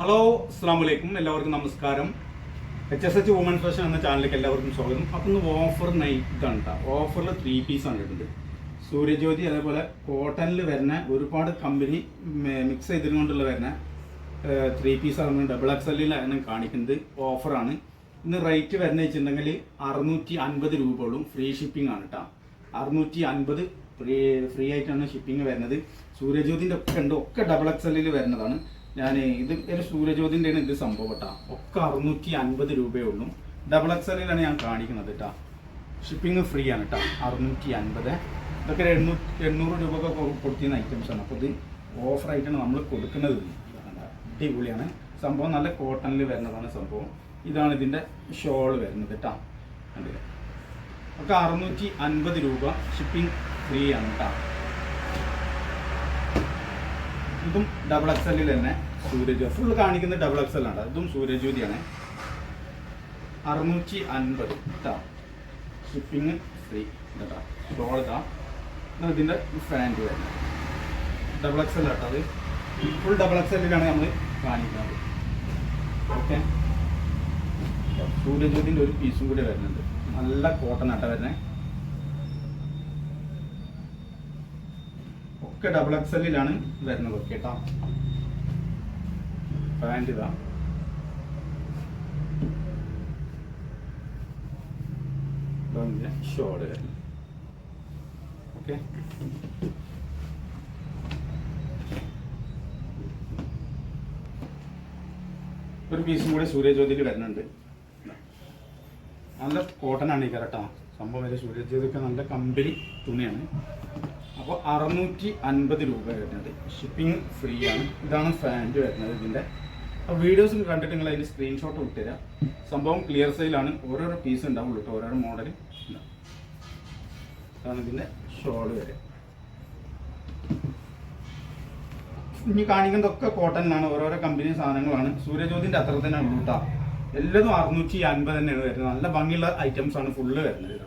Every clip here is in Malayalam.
ഹലോ അസ്സാം വലൈക്കും എല്ലാവർക്കും നമസ്കാരം. H S H women's fashion എന്ന ചാനലിലേക്ക് എല്ലാവർക്കും സ്വാഗതം. അപ്പം ഇന്ന് ഓഫർ നൈറ്റാണ് കേട്ടോ ഓഫറിൽ ത്രീ പീസ് ഇടുന്നത്. സൂര്യജ്യോതി അതേപോലെ കോട്ടണിൽ വരുന്ന ഒരുപാട് കമ്പനി മിക്സ് ചെയ്തുകൊണ്ടുള്ള വരുന്ന ത്രീ പീസ് ആണ് ഡബിൾ എക്സ് എക്സലിലാണ് കാണിക്കുന്നത്. ഓഫറാണ് ഇന്ന് റേറ്റ് വരുന്ന വെച്ചിട്ടുണ്ടെങ്കിൽ അറുന്നൂറ്റി അൻപത് രൂപയോളം ഫ്രീ ഷിപ്പിംഗ് ആണ് കേട്ടോ അറുന്നൂറ്റി അൻപത് ഫ്രീ ഫ്രീ ആയിട്ടാണ് ഷിപ്പിംഗ് വരുന്നത്. സൂര്യജ്യോതിന്റെ ഒക്കെ ഉണ്ട്. ഒക്കെ ഡബിൾ എക്സ് എല്ലിൽ വരുന്നതാണ്. ഞാൻ ഇത് ഒരു സൂര്യജ്യോതിന്റെയാണ് ഇത് സംഭവം കേട്ടോ ഒക്കെ അറുന്നൂറ്റി അൻപത് രൂപയേ ഉള്ളൂ. ഡബിൾ എക്സലിലാണ് ഞാൻ കാണിക്കുന്നത് കേട്ടോ ഷിപ്പിംഗ് ഫ്രീ ആണ് കേട്ടോ അറുന്നൂറ്റി അൻപത് ഇതൊക്കെ എണ്ണൂറ്റി എണ്ണൂറ് രൂപ ഒക്കെ കൊടുത്തിരുന്ന ഐറ്റംസ് ആണ്. അപ്പോൾ ഇത് ഓഫറായിട്ടാണ് നമ്മൾ കൊടുക്കുന്നത്. അടിപൊളിയാണ്. സംഭവം നല്ല കോട്ടണിൽ വരുന്നതാണ് സംഭവം. ഇതാണ് ഇതിന്റെ ഷോൾ വരുന്നത് കേട്ടോ കണ്ടില്ലേ? ഒക്കെ അറുന്നൂറ്റി അൻപത് രൂപ ഷിപ്പിംഗ് ഫ്രീ ആണ് കേട്ടോ ഇതും ഡബിൾ എക്സലിൽ തന്നെ സൂര്യജ്യോ ഫുൾ കാണിക്കുന്ന ഡബിൾ എക്സൽ ആണ്. ഇതും സൂര്യജ്യോതിയാണ്. അറുന്നൂറ്റി അൻപത് ഷിപ്പിംഗ് ഫ്രീ കേട്ടോ ഷോൾ ഇതാ ഇതിന്റെ ഫാന്റ് വരുന്നത്. ഡബിൾ എക്സൽ കേട്ടോ അത്. ഫുൾ ഡബിൾ എക്സലിലാണ് നമ്മൾ കാണിക്കുന്നത്. ഓക്കെ സൂര്യജ്യോതിന്റെ ഒരു പീസും കൂടി വരുന്നുണ്ട്. നല്ല കോട്ടൺ ആട്ട വരുന്നത് ഒക്കെ ഡബിൾ എക്സലിലാണ് വരുന്നത്. ഓക്കെ കേട്ടോ പാന്റ് ഇതാ വരുന്നത് ഓക്കെ ഒരു പീസും കൂടി സൂര്യജ്യോതിയിൽ വരുന്നുണ്ട്. നല്ല കോട്ടൺ ആണ് ഈ കരട്ടോ. സംഭവം വരെ സൂര്യജ്യോതിക്ക് നല്ല കമ്പനി തുണിയാണ്. അപ്പോൾ അറുന്നൂറ്റി അൻപത് രൂപ വരുന്നത്. ഷിപ്പിംഗ് ഫ്രീ ആണ്. ഇതാണ് ഫാന്റ് വരുന്നത് ഇതിന്റെ അപ്പോൾ വീഡിയോസ് കണ്ടിട്ട് നിങ്ങൾ അതിന്റെ സ്ക്രീൻഷോട്ട് വിട്ടുതരാം സംഭവം ക്ലിയർ സെയിലാണ് ഓരോരോ പീസ് ഉണ്ടാവുള്ളൂ കേട്ടോ. ഓരോരോ മോഡൽ അതാണ് ഇതിന്റെ ഷോൾ വരെ. ഇനി കാണിക്കുന്നതൊക്കെ കോട്ടണിലാണ് ഓരോരോ കമ്പനി സാധനങ്ങളാണ്. സൂര്യജ്യോതിന്റെ അത്ര തന്നെ ഉള്ളൂ കേട്ടോ. എല്ലാതും അറുന്നൂറ്റി അൻപത് തന്നെയാണ് വരുന്നത്. നല്ല ഭംഗിയുള്ള ഐറ്റംസ് ആണ് ഫുള്ള് വരുന്നത്.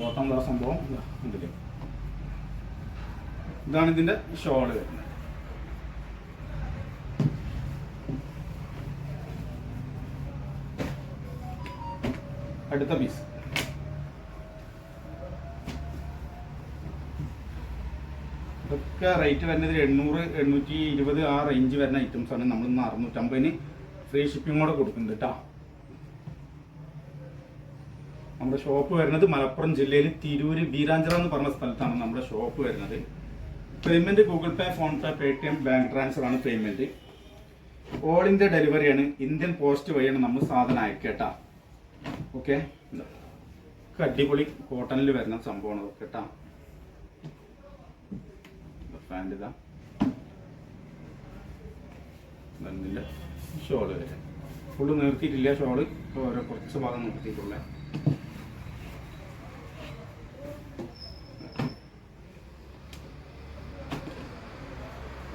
ബോട്ടം ഉള്ള സംഭവം ഇതാ, ഇതാണ് ഇതിന്റെ ഷോൾ വരുന്നത്. അടുത്ത പീസ് ഇതൊക്കെ റേറ്റ് വരുന്നത് എണ്ണൂറ് എണ്ണൂറ്റി ഇരുപത് ആ റേഞ്ച് വരുന്ന ഐറ്റംസ് ആണ്. നമ്മൾ ഇന്ന് അറുന്നൂറ്റമ്പതിന് ഫ്രീ ഷിപ്പിംഗ് കൂടെ കൊടുക്കുന്നുണ്ട് കേട്ടോ നമ്മുടെ ഷോപ്പ് വരുന്നത് മലപ്പുറം ജില്ലയിൽ തിരൂര് ബീരാഞ്ചിറ എന്ന് പറഞ്ഞ സ്ഥലത്താണ് നമ്മുടെ ഷോപ്പ് വരുന്നത്. Payment Google Pay PhonePe Paytm bank transfer ആണ് പേയ്മെന്റ് ഓൾ ഇന്ത്യ ഡെലിവറിയാണ് ഇന്ത്യൻ പോസ്റ്റ് വഴിയാണ് നമ്മൾ സാധനം അയക്കേട്ടാ ഓക്കെ അടിപൊളി കോട്ടണിൽ വരുന്ന സംഭവമാണ് കേട്ടാ ഫാന്റെ ഇതാ. ഇതിന്റെ ഷോൾ വരെ. ഫുള്ള് നിർത്തിയിട്ടില്ല ഷോൾ. ഓരോ കുറച്ച് ഭാഗം നിർത്തിയിട്ടുള്ള.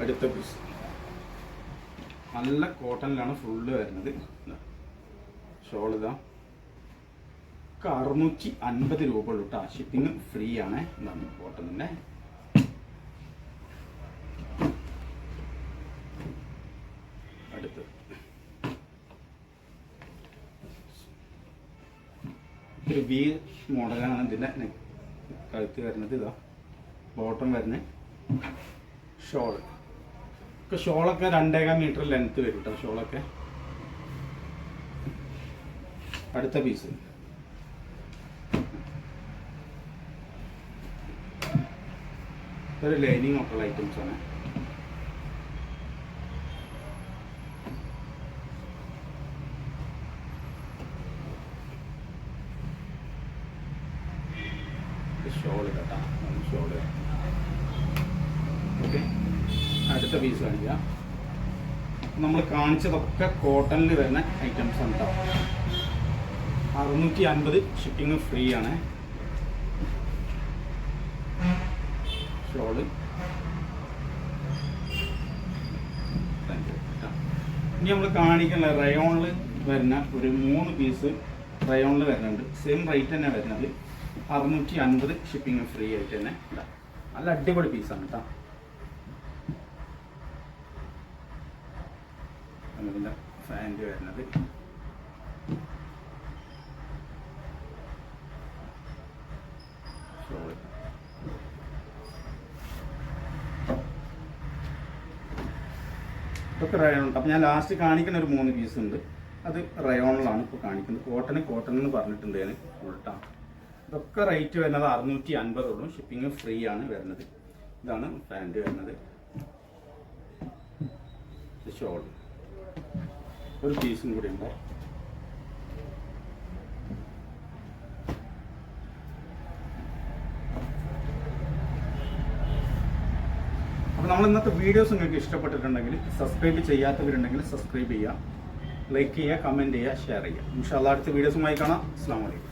അടുത്ത പീസ് നല്ല കോട്ടണിലാണ് ഫുള്ള് വരുന്നത്. ഷോൾ ഇതാ. അറുന്നൂറ്റി അൻപത് രൂപ ഉള്ളൂ കേട്ടോ ഷിപ്പിംഗ് ഫ്രീ ആണ്. എന്താണ് കോട്ടണിന്റെ അടുത്ത് ഒരു വി മോഡലാണ് ഇതിന്റെ നെക്ക് കഴുത്ത് വരുന്നത് ഇതാ. ബോട്ടം വരുന്നത്. ഷോൾ ഒക്കെ ഷോളൊക്കെ രണ്ടേകാൽ മീറ്റർ ലെങ്ത് വരും കേട്ടോ ഷോളൊക്കെ അടുത്ത പീസ് ഒരു ലൈനിങ് ഒക്കെ ഉള്ള ഷോൾ കേട്ടോ. ഷോൾ. ഓക്കെ. അടുത്ത പീസ് കാണിക്കാം. നമ്മൾ കാണിച്ചതൊക്കെ കോട്ടണിൽ വരുന്ന ഐറ്റംസ് ആണ് കേട്ടോ അറുന്നൂറ്റി അൻപത് ഷിപ്പിംഗ് ഫ്രീ ആണ്. ഷോൾ. ഇനി നമ്മൾ കാണിക്കുന്ന റയോണിൽ വരുന്ന ഒരു മൂന്ന് പീസ് റയോണിൽ വരുന്നുണ്ട്. സെയിം റേറ്റ് തന്നെ വരുന്നത്. അറുന്നൂറ്റി അൻപത് ഷിപ്പിംഗ് ഫ്രീ ആയിട്ട് തന്നെ ഉണ്ടാവും നല്ല അടിപൊളി പീസാണ് കേട്ടോ നമുക്കിന്റെ ഫാന്റ് വരുന്നത്. ഇതൊക്കെ റയോൺ ഉണ്ട് അപ്പം ഞാൻ ലാസ്റ്റ് കാണിക്കുന്ന ഒരു മൂന്ന് പീസ് ഉണ്ട്. അത് റയോണിലാണ് ഇപ്പോൾ കാണിക്കുന്നത്. കോട്ടൺ കോട്ടൺ എന്ന് പറഞ്ഞിട്ടുണ്ട് ഞാൻ ഉൾട്ടാ ഇതൊക്കെ റേറ്റ് വരുന്നത് അറുന്നൂറ്റി അൻപതോളം ഷിപ്പിംഗ് ഫ്രീ ആണ് വരുന്നത്. ഇതാണ് പാന്റ് വരുന്നത്. ഷോൾ ഒരു പീസും കൂടി ഉണ്ട്. അപ്പോൾ നമ്മൾ ഇന്നത്തെ വീഡിയോസ് നിങ്ങൾക്ക് ഇഷ്ടപ്പെട്ടിട്ടുണ്ടെങ്കിൽ സബ്സ്ക്രൈബ് ചെയ്യാത്തവരുണ്ടെങ്കിൽ സബ്സ്ക്രൈബ് ചെയ്യുക ലൈക്ക് ചെയ്യുക കമന്റ് ചെയ്യുക ഷെയർ ചെയ്യുക. ഇൻഷാല്ല അടുത്ത വീഡിയോസുമായി കാണാം. അസ്സാം വലൈക്കും